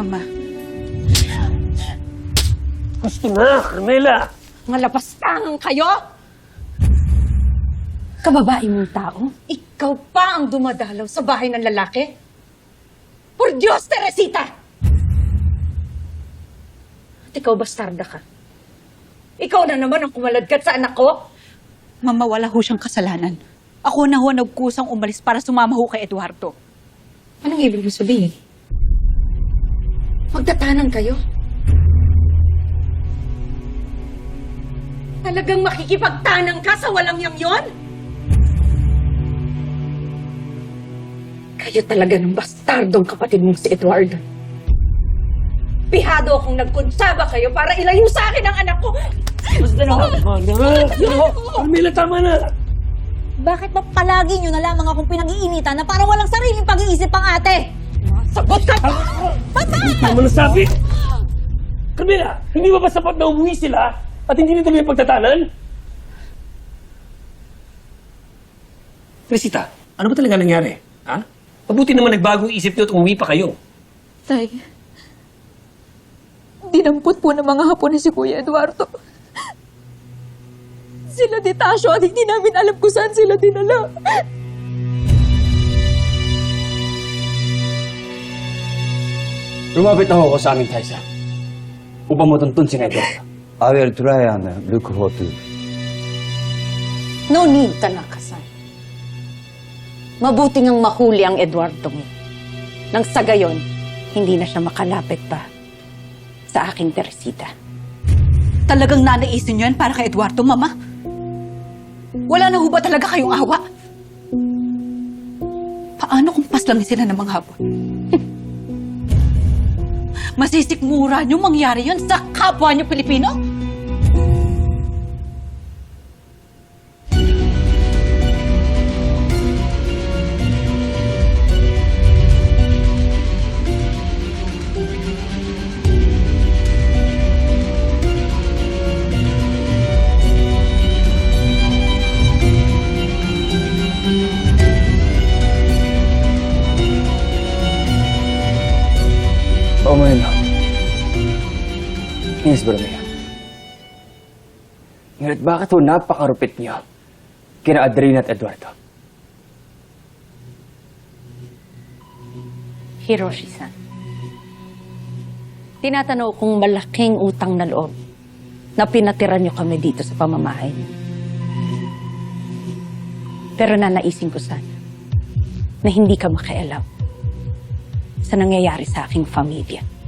Mama. Gusto na, Carmela! Mga lapastangan kayo! Kababae mong tao, ikaw pa ang dumadalaw sa bahay ng lalaki? Por Diyos, Teresita! At ikaw bastarda ka. Ikaw na naman ang kumaladkat sa anak ko. Mama, wala ho siyang kasalanan. Ako na ho nagkusang umalis para sumama ho kay Eduardo. Anong ibig mo sabihin? Magtatanan kayo? Talagang makikipagtanang ka sa walang yang yon? Kayo talaga ng bastardong kapatid mong si Eduardo. Pihado akong nagkonsaba kayo para ilayo sa akin ang anak ko. Basta na! Carmela, tama na! Bakit ba palagi nyo na lamang akong pinag-iinitan na parang walang sariling pag-iisip ang ate? Sagot ka! Tama na sabi! Carmela, hindi ba ba sapat na umuwi sila at hindi nituloy ang pagtatanan? Resita, ano ba talaga nangyari? Ha? Mabuti naman nagbagong isip niyo at umuwi pa kayo. Tay, dinampot po ng mga hapon ni si Kuya Eduardo. Sila di Tasyo at hindi namin alam kung saan sila dinala. Lumapit na ho ako sa aming Taisa. Upang matuntun si Edward. I will try and look for to. No need, Tanaka-san. Mabuting ang mahuli ang Eduardo mo. Nang sa gayon, hindi na siya makalapit pa sa aking Teresita. Talagang nanaisin niyo yan para kay Eduardo, Mama? Wala na ho ba talaga kayong awa? Paano kung paslangin sila ng mga hapon? Masisikmura niyo mangyari yun sa kapwa niyo Pilipino? Yes, Bromea. Ngunit bakit ho napakarupit niyo kina Adrina at Eduardo? Hiroshi-san. Tinatanaw kong malaking utang na loob na pinatira niyo kami dito sa pamamahay niyo. Pero nanaisin ko sana na hindi ka makialam sa nangyayari sa aking pamilya.